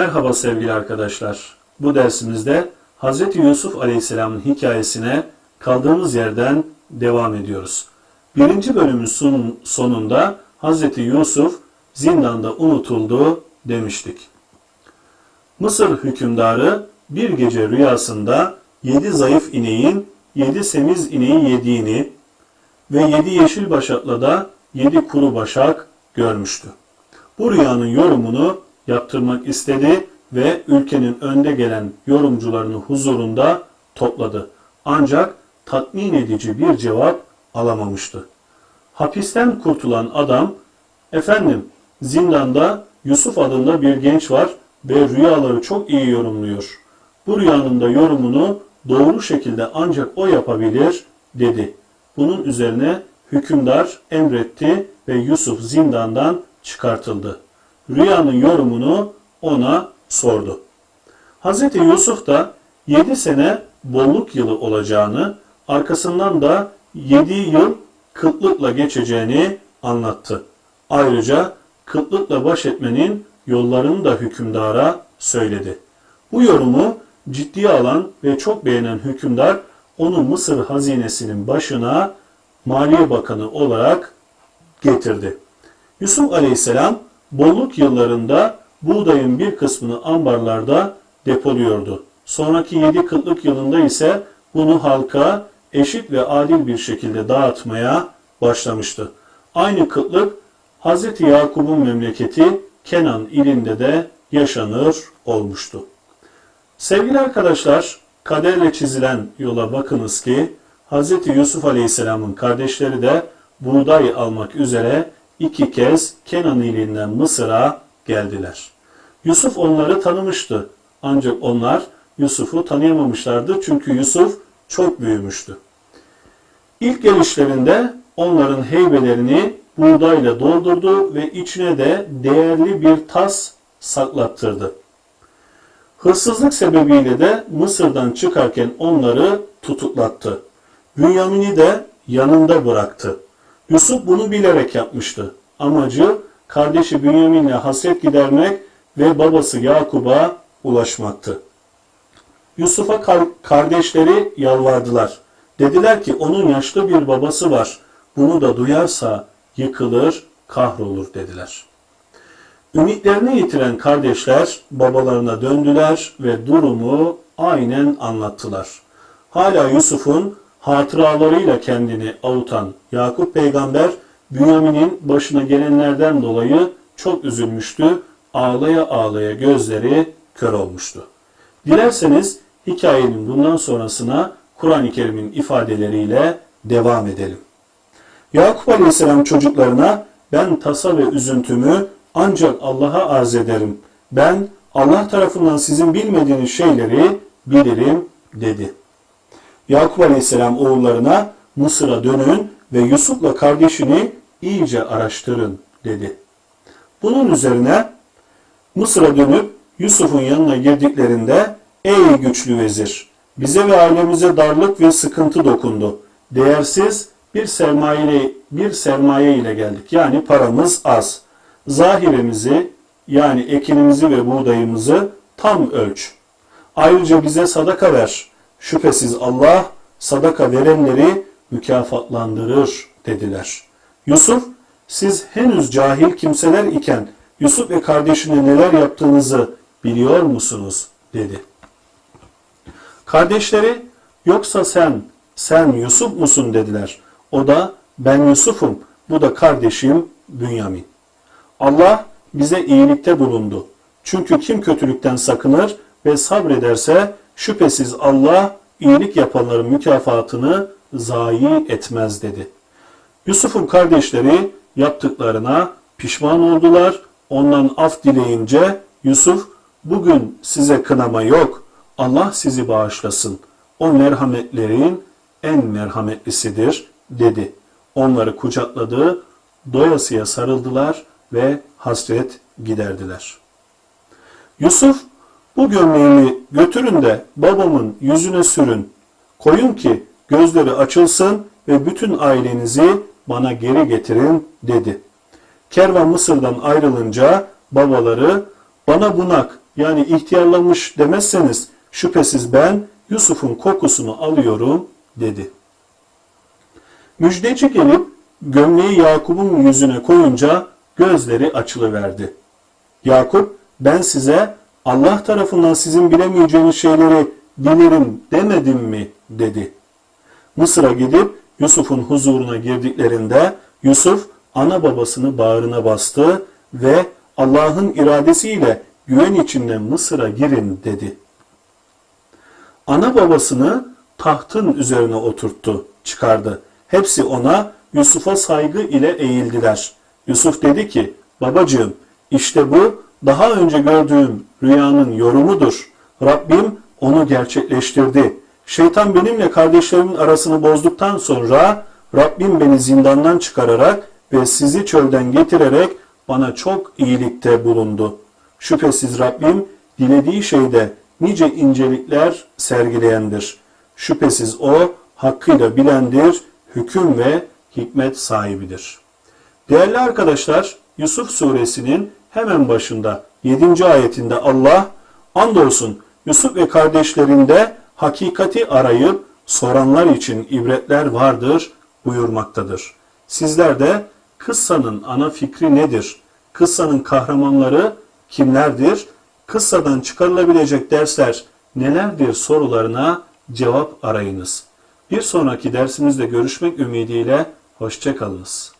Merhaba sevgili arkadaşlar. Bu dersimizde Hz. Yusuf Aleyhisselam'ın hikayesine kaldığımız yerden devam ediyoruz. Birinci bölümün son- sonunda Hz. Yusuf zindanda unutuldu demiştik. Mısır hükümdarı bir gece rüyasında yedi zayıf ineğin yedi semiz ineği yediğini ve yedi yeşil başakla da yedi kuru başak görmüştü. Bu rüyanın yorumunu yaptırmak istedi ve ülkenin önde gelen yorumcularını huzurunda topladı. Ancak tatmin edici bir cevap alamamıştı. Hapisten kurtulan adam, efendim zindanda Yusuf adında bir genç var ve rüyaları çok iyi yorumluyor. Bu rüyanın da yorumunu doğru şekilde ancak o yapabilir dedi. Bunun üzerine hükümdar emretti ve Yusuf zindandan çıkartıldı. Rüyanın yorumunu ona sordu. Hz. Yusuf da 7 sene bolluk yılı olacağını, arkasından da 7 yıl kıtlıkla geçeceğini anlattı. Ayrıca kıtlıkla baş etmenin yollarını da hükümdara söyledi. Bu yorumu ciddiye alan ve çok beğenen hükümdar onu Mısır hazinesinin başına Maliye Bakanı olarak getirdi. Yusuf Aleyhisselam bolluk yıllarında buğdayın bir kısmını ambarlarda depoluyordu. Sonraki yedi kıtlık yılında ise bunu halka eşit ve adil bir şekilde dağıtmaya başlamıştı. Aynı kıtlık Hz. Yakup'un memleketi Kenan ilinde de yaşanır olmuştu. Sevgili arkadaşlar, kaderle çizilen yola bakınız ki Hz. Yusuf Aleyhisselam'ın kardeşleri de buğday almak üzere iki kez Kenan ilinden Mısır'a geldiler. Yusuf onları tanımıştı. Ancak onlar Yusuf'u tanıyamamışlardı çünkü Yusuf çok büyümüştü. İlk gelişlerinde onların heybelerini buğdayla doldurdu ve içine de değerli bir tas saklattırdı. Hırsızlık sebebiyle de Mısır'dan çıkarken onları tutuklattı. Bünyamin'i de yanında bıraktı. Yusuf bunu bilerek yapmıştı. Amacı kardeşi Bünyamin'le hasret gidermek ve babası Yakub'a ulaşmaktı. Yusuf'a kar- kardeşleri yalvardılar. Dediler ki onun yaşlı bir babası var. Bunu da duyarsa yıkılır, kahrolur dediler. Ümitlerini yitiren kardeşler babalarına döndüler ve durumu aynen anlattılar. Hala Yusuf'un hatıralarıyla kendini avutan Yakup peygamber Bünyamin'in başına gelenlerden dolayı çok üzülmüştü. Ağlaya ağlaya gözleri kör olmuştu. Dilerseniz hikayenin bundan sonrasına Kur'an-ı Kerim'in ifadeleriyle devam edelim. Yakup Aleyhisselam çocuklarına ben tasa ve üzüntümü ancak Allah'a arz ederim. Ben Allah tarafından sizin bilmediğiniz şeyleri bilirim dedi. Yakup Aleyhisselam oğullarına Mısır'a dönün ve Yusuf'la kardeşini iyice araştırın dedi. Bunun üzerine Mısır'a dönüp Yusuf'un yanına girdiklerinde ey güçlü vezir bize ve ailemize darlık ve sıkıntı dokundu. Değersiz bir sermaye bir sermaye ile geldik. Yani paramız az. Zahirimizi yani ekinimizi ve buğdayımızı tam ölç. Ayrıca bize sadaka ver. Şüphesiz Allah sadaka verenleri mükafatlandırır dediler. Yusuf siz henüz cahil kimseler iken Yusuf ve kardeşine neler yaptığınızı biliyor musunuz? dedi. Kardeşleri yoksa sen, sen Yusuf musun dediler. O da ben Yusuf'um, bu da kardeşim Bünyamin. Allah bize iyilikte bulundu. Çünkü kim kötülükten sakınır ve sabrederse şüphesiz Allah iyilik yapanların mükafatını zayi etmez dedi. Yusuf'un kardeşleri yaptıklarına pişman oldular. Ondan af dileyince Yusuf bugün size kınama yok. Allah sizi bağışlasın. O merhametlerin en merhametlisidir dedi. Onları kucakladı, doyasıya sarıldılar ve hasret giderdiler. Yusuf bu gömleğimi götürün de babamın yüzüne sürün. Koyun ki gözleri açılsın ve bütün ailenizi bana geri getirin dedi. Kervan Mısır'dan ayrılınca babaları bana bunak yani ihtiyarlamış demezseniz şüphesiz ben Yusuf'un kokusunu alıyorum dedi. Müjdeci gelip gömleği Yakup'un yüzüne koyunca gözleri açılıverdi. Yakup ben size Allah tarafından sizin bilemeyeceğiniz şeyleri bilirim demedim mi dedi. Mısır'a gidip Yusuf'un huzuruna girdiklerinde Yusuf ana babasını bağrına bastı ve Allah'ın iradesiyle güven içinde Mısır'a girin dedi. Ana babasını tahtın üzerine oturttu, çıkardı. Hepsi ona Yusuf'a saygı ile eğildiler. Yusuf dedi ki, babacığım işte bu daha önce gördüğüm rüyanın yorumudur. Rabbim onu gerçekleştirdi. Şeytan benimle kardeşlerimin arasını bozduktan sonra Rabbim beni zindandan çıkararak ve sizi çölden getirerek bana çok iyilikte bulundu. Şüphesiz Rabbim dilediği şeyde nice incelikler sergileyendir. Şüphesiz o hakkıyla bilendir, hüküm ve hikmet sahibidir. Değerli arkadaşlar, Yusuf suresinin hemen başında 7. ayetinde Allah andolsun Yusuf ve kardeşlerinde hakikati arayıp soranlar için ibretler vardır buyurmaktadır. Sizler de kıssanın ana fikri nedir? Kıssanın kahramanları kimlerdir? Kıssadan çıkarılabilecek dersler nelerdir sorularına cevap arayınız. Bir sonraki dersimizde görüşmek ümidiyle hoşçakalınız.